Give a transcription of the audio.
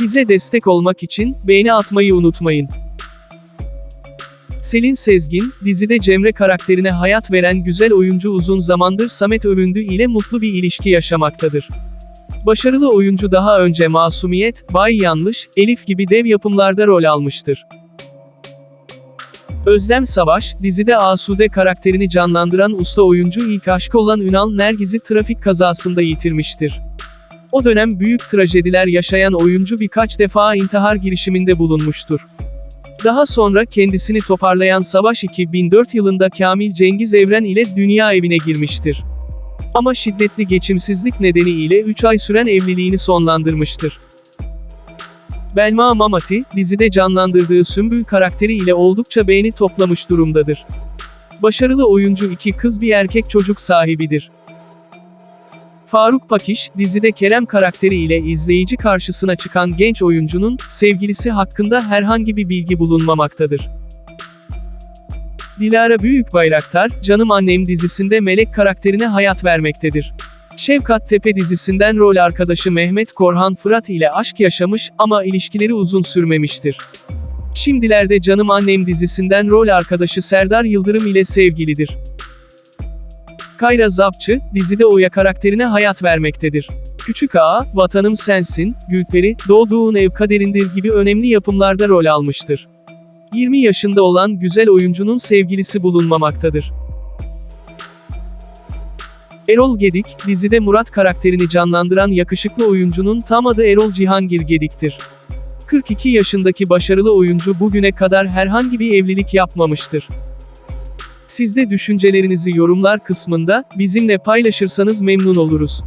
Bize destek olmak için beğeni atmayı unutmayın. Selin Sezgin, dizide Cemre karakterine hayat veren güzel oyuncu uzun zamandır Samet Övündü ile mutlu bir ilişki yaşamaktadır. Başarılı oyuncu daha önce Masumiyet, Bay Yanlış, Elif gibi dev yapımlarda rol almıştır. Özlem Savaş, dizide Asude karakterini canlandıran usta oyuncu ilk aşkı olan Ünal Nergiz'i trafik kazasında yitirmiştir. O dönem büyük trajediler yaşayan oyuncu birkaç defa intihar girişiminde bulunmuştur. Daha sonra kendisini toparlayan Savaş 2004 yılında Kamil Cengiz Evren ile dünya evine girmiştir. Ama şiddetli geçimsizlik nedeniyle 3 ay süren evliliğini sonlandırmıştır. Belma Mamati, dizide canlandırdığı Sümbül karakteri ile oldukça beğeni toplamış durumdadır. Başarılı oyuncu iki kız bir erkek çocuk sahibidir. Faruk Pakiş, dizide Kerem karakteri ile izleyici karşısına çıkan genç oyuncunun, sevgilisi hakkında herhangi bir bilgi bulunmamaktadır. Dilara Büyükbayraktar, Canım Annem dizisinde Melek karakterine hayat vermektedir. Şevkat Tepe dizisinden rol arkadaşı Mehmet Korhan Fırat ile aşk yaşamış ama ilişkileri uzun sürmemiştir. Şimdilerde Canım Annem dizisinden rol arkadaşı Serdar Yıldırım ile sevgilidir. Kayra Zapçı, dizide Oya karakterine hayat vermektedir. Küçük Ağa, Vatanım Sensin, Gülperi, Doğduğun Ev Kaderindir gibi önemli yapımlarda rol almıştır. 20 yaşında olan güzel oyuncunun sevgilisi bulunmamaktadır. Erol Gedik, dizide Murat karakterini canlandıran yakışıklı oyuncunun tam adı Erol Cihangir Gedik'tir. 42 yaşındaki başarılı oyuncu bugüne kadar herhangi bir evlilik yapmamıştır. Siz de düşüncelerinizi yorumlar kısmında bizimle paylaşırsanız memnun oluruz.